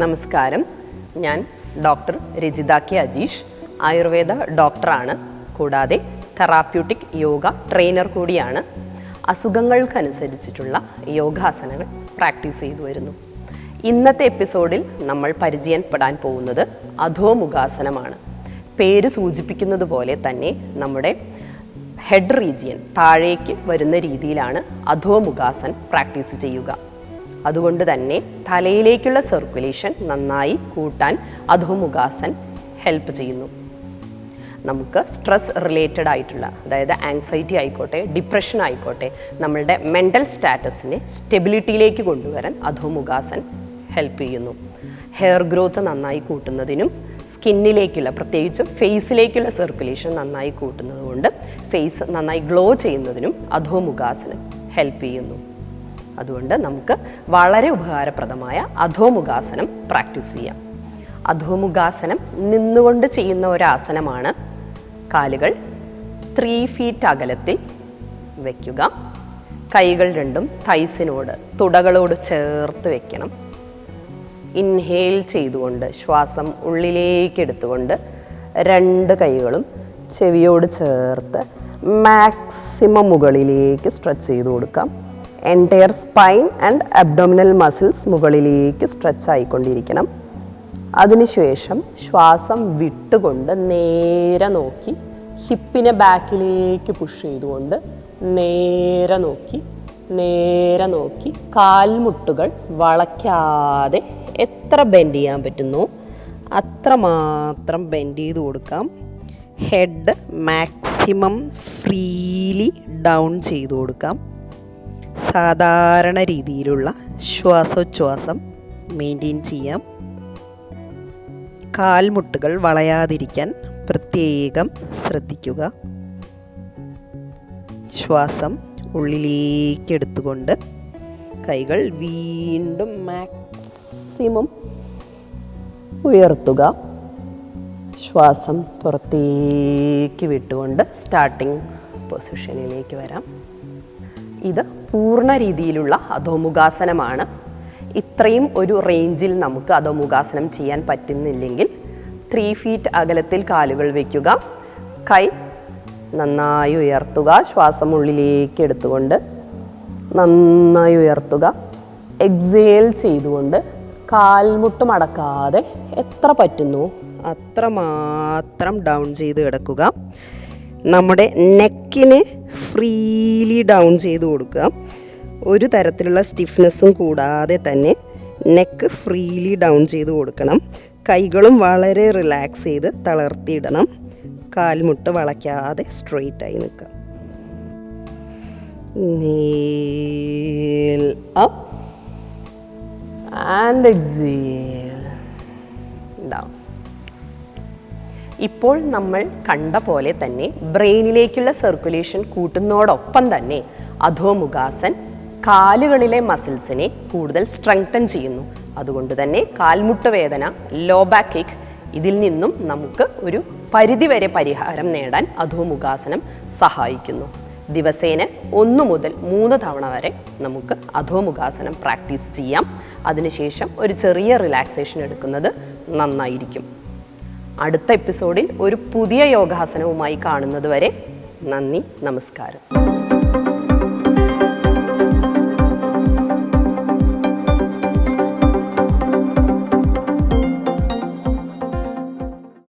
നമസ്കാരം. ഞാൻ doctor Rajitha K Ajeesh Ayurveda ഡോക്ടറാണ്. കൂടാതെ തെറാപ്യൂട്ടിക് യോഗ ട്രെയിനർ കൂടിയാണ്. അസുഖങ്ങൾക്കനുസരിച്ചിട്ടുള്ള യോഗാസനങ്ങൾ പ്രാക്ടീസ് ചെയ്തു വരുന്നു. ഇന്നത്തെ എപ്പിസോഡിൽ നമ്മൾ പരിചയപ്പെടാൻ പോകുന്നത് അധോമുഖാസനമാണ്. പേര് സൂചിപ്പിക്കുന്നത് പോലെ തന്നെ നമ്മുടെ ഹെഡ് റീജിയൻ താഴേക്ക് വരുന്ന രീതിയിലാണ് അധോമുഖാസൻ പ്രാക്ടീസ് ചെയ്യുക. അതുകൊണ്ട് തന്നെ തലയിലേക്കുള്ള സർക്കുലേഷൻ നന്നായി കൂട്ടാൻ അധോമുഖാസൻ ഹെൽപ്പ് ചെയ്യുന്നു. നമുക്ക് സ്ട്രെസ് റിലേറ്റഡ് ആയിട്ടുള്ള അതായത് ആങ്സൈറ്റി ആയിക്കോട്ടെ ഡിപ്രഷൻ ആയിക്കോട്ടെ നമ്മളുടെ മെന്റൽ സ്റ്റാറ്റസിനെ സ്റ്റെബിലിറ്റിയിലേക്ക് കൊണ്ടുവരാൻ അധോമുഖാസൻ ഹെൽപ്പ് ചെയ്യുന്നു. ഹെയർ ഗ്രോത്ത് നന്നായി കൂട്ടുന്നതിനും സ്കിന്നിലേക്കുള്ള പ്രത്യേകിച്ചും ഫേസിലേക്കുള്ള സർക്കുലേഷൻ നന്നായി കൂട്ടുന്നത് കൊണ്ട് ഫേസ് നന്നായി ഗ്ലോ ചെയ്യുന്നതിനും അധോമുഖാസനം ഹെൽപ്പ് ചെയ്യുന്നു. അതുകൊണ്ട് നമുക്ക് വളരെ ഉപകാരപ്രദമായ അധോമുഖാസനം പ്രാക്ടീസ് ചെയ്യാം. അധോമുഖാസനം നിന്നുകൊണ്ട് ചെയ്യുന്ന ഒരു ആസനമാണ് കാലുകൾ ത്രീ ഫീറ്റ് അകലത്തിൽ വയ്ക്കുക കൈകൾ രണ്ടും തൈസിനോട് തുടകളോട് ചേർത്ത് വെക്കണം. ഇൻഹേൽ ചെയ്തുകൊണ്ട് ശ്വാസം ഉള്ളിലേക്ക് എടുത്തുകൊണ്ട് രണ്ട് കൈകളും ചെവിയോട് ചേർത്ത് മാക്സിമം മുകളിലേക്ക് സ്ട്രെച്ച് ചെയ്ത് കൊടുക്കാം. Entire spine and abdominal muscles മുകളിലേക്ക് സ്ട്രെച്ച് ആയിക്കൊണ്ടിരിക്കണം. അതിനുശേഷം ശ്വാസം വിട്ടുകൊണ്ട് നേരെ നോക്കി ഹിപ്പിനെ ബാക്കിലേക്ക് പുഷ് ചെയ്തുകൊണ്ട് നേരെ നോക്കി നേരെ നോക്കി കാൽമുട്ടുകൾ വളയ്ക്കാതെ എത്ര ബെൻഡ് ചെയ്യാൻ പറ്റുന്നു? അത്രമാത്രം ബെൻഡ് ചെയ്ത് കൊടുക്കാം. ഹെഡ് മാക്സിമം ഫ്രീലി ഡൗൺ ചെയ്ത് കൊടുക്കാം. സാധാരണ രീതിയിലുള്ള ശ്വാസോച്ഛ്വാസം മെയിന്റെയിൻ ചെയ്യാം. കാൽമുട്ടുകൾ വളയാതിരിക്കാൻ പ്രത്യേകം ശ്രദ്ധിക്കുക. ശ്വാസം ഉള്ളിലേക്ക് എടുത്തുകൊണ്ട് കൈകൾ വീണ്ടും മാക്സിമം ഉയർത്തുക. ശ്വാസം പുറത്തേക്ക് വിട്ടുകൊണ്ട് സ്റ്റാർട്ടിംഗ് പൊസിഷനിലേക്ക് വരാം. ഇത് പൂർണ രീതിയിലുള്ള അധോമുഖാസനമാണ്. ഇത്രയും ഒരു റേഞ്ചിൽ നമുക്ക് അധോമുഖാസനം ചെയ്യാൻ പറ്റുന്നില്ലെങ്കിൽ ത്രീ ഫീറ്റ് അകലത്തിൽ കാലുകൾ വയ്ക്കുക കൈ നന്നായി ഉയർത്തുക. ശ്വാസം ഉള്ളിലേക്ക് എടുത്തുകൊണ്ട് നന്നായി ഉയർത്തുക. എക്സേൽ ചെയ്തുകൊണ്ട് കാൽമുട്ട് മടക്കാതെ എത്ര പറ്റുന്നു? അത്രമാത്രം ഡൗൺ ചെയ്ത് കിടക്കുക. നമ്മുടെ നെക്കിന് ഫ്രീലി ഡൗൺ ചെയ്ത് കൊടുക്കുക. ഒരു തരത്തിലുള്ള സ്റ്റിഫ്നെസ്സും കൂടാതെ തന്നെ നെക്ക് ഫ്രീലി ഡൗൺ ചെയ്ത് കൊടുക്കണം. കൈകളും വളരെ റിലാക്സ് ചെയ്ത് തളർത്തിയിടണം. കാൽമുട്ട് വളയ്ക്കാതെ സ്ട്രെയിറ്റ് ആയി നിൽക്കുക. Kneel up and exhale. ഇപ്പോൾ നമ്മൾ കണ്ട പോലെ തന്നെ ബ്രെയിനിലേക്കുള്ള സർക്കുലേഷൻ കൂട്ടുന്നതോടൊപ്പം തന്നെ അധോമുഖാസൻ കാലുകളിലെ മസിൽസിനെ കൂടുതൽ സ്ട്രെങ്തൻ ചെയ്യുന്നു. അതുകൊണ്ട് തന്നെ കാൽമുട്ട് വേദന ലോ ബാക്ക് കിക്ക് ഇതിൽ നിന്നും നമുക്ക് ഒരു പരിധിവരെ പരിഹാരം നേടാൻ അധോമുഖാസനം സഹായിക്കുന്നു. ദിവസേന ഒന്ന് മുതൽ മൂന്ന് തവണ വരെ നമുക്ക് അധോമുഖാസനം പ്രാക്ടീസ് ചെയ്യാം. അതിനുശേഷം ഒരു ചെറിയ റിലാക്സേഷൻ എടുക്കുന്നത് നന്നായിരിക്കും. അടുത്ത എപ്പിസോഡിൽ ഒരു പുതിയ യോഗാസനവുമായി കാണുന്നതുവരെ നന്ദി നമസ്കാരം.